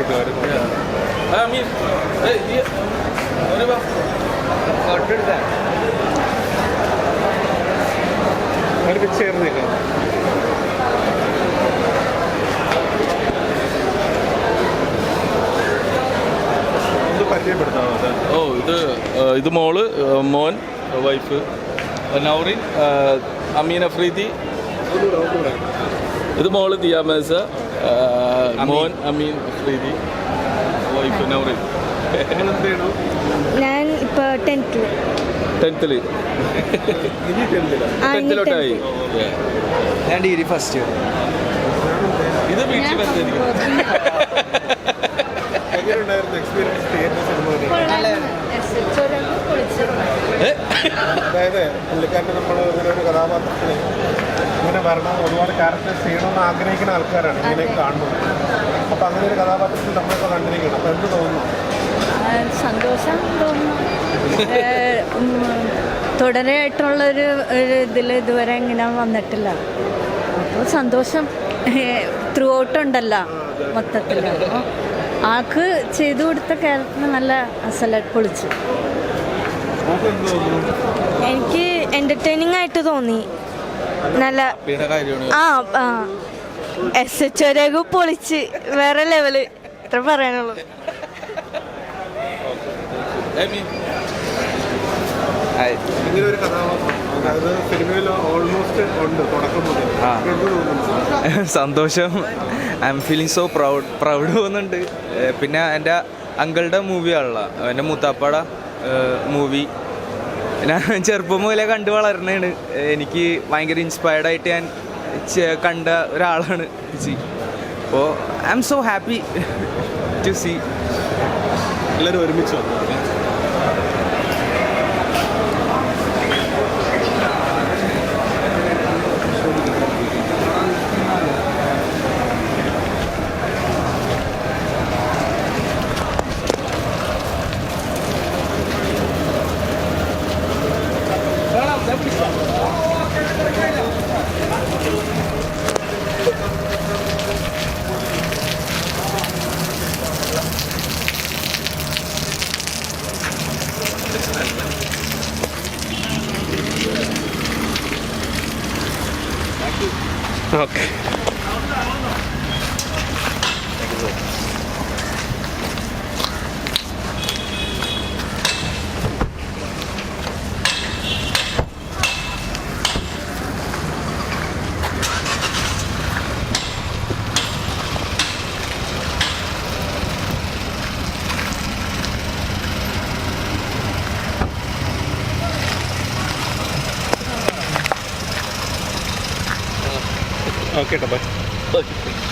തീർച്ചയായിട്ടും I mean, hey, yeah. What about? ഒരു പിച്ച് ചേർന്നില്ല ഒന്ന് പരിചയപ്പെടുത്താമോ? അത്. ഓ ഇത് ഇത് മോൾ മോൻ വൈഫ് നൗറിൻ അമീൻ അഫ്രീദി ഇത് മോൾ ദിയാമേസ മോൻ അമീൻ അഫ്രീദി വൈഫ് നൗറിൻ ഞാൻ ഇപ്പോൾ ടെൻത്തിൽ ടെൻത്തിൽ ടെൻത്തിലോട്ടായി ടെൻത്ത് ഞാൻ ഡിഗ്രി ഫസ്റ്റ് ഇത് അതായത് പുള്ളിക്കാരന്റെ നമ്മൾ ഒരു കഥാപാത്രത്തിന് ഇങ്ങനെ വരണം ഒരുപാട് ക്യാരക്ടേഴ്സ് ചെയ്യണമെന്ന് ആഗ്രഹിക്കുന്ന ആൾക്കാരാണ് ഇങ്ങനെ കാണുന്നത്. അപ്പം അങ്ങനെ ഒരു കഥാപാത്രത്തിൽ നമ്മളിപ്പോൾ കണ്ടിരിക്കണം അപ്പം എന്ത് തോന്നുന്നു? സന്തോഷം തോന്നുന്നു. തുടരായിട്ടുള്ളൊരു ഒരു ഇതിൽ ഇതുവരെ ഇങ്ങനെ വന്നിട്ടില്ല. അപ്പോൾ സന്തോഷം ത്രൂ ഔട്ട് ഉണ്ടല്ലോ മൊത്തത്തിൽ ആൾക്ക് ചെയ്തു കൊടുത്ത കേരളത്തിന് നല്ല അസല പൊളിച്ചു. എനിക്ക് എന്റർടൈനിങ് ആയിട്ട് തോന്നി. നല്ല ആ ആ. എസ് എച്ച് ഒരേക്ക് പൊളിച്ച് വേറെ ലെവൽ ഇത്ര പറയാനുള്ളൂ. സന്തോഷം. I'm feeling so proud proud തോന്നുന്നുണ്ട് പിന്നെ എന്റെ അങ്കിളുടെ മൂവിയാണല്ലോ എന്റെ മൂത്താപ്പാട മൂവി ഞാൻ ചെറുപ്പം മുതലേ കണ്ടു വളരണേണ് എനിക്ക് ഭയങ്കര ഇൻസ്പയർഡ് ആയിട്ട് ഞാൻ കണ്ട ഒരാളാണ് ചേച്ചി. അപ്പോൾ I'm so happy to see എല്ലാവരും ഒരുമിച്ച് വന്നു? ഓക്കെ ഓക്കെ കേട്ടോ ബൈ okay.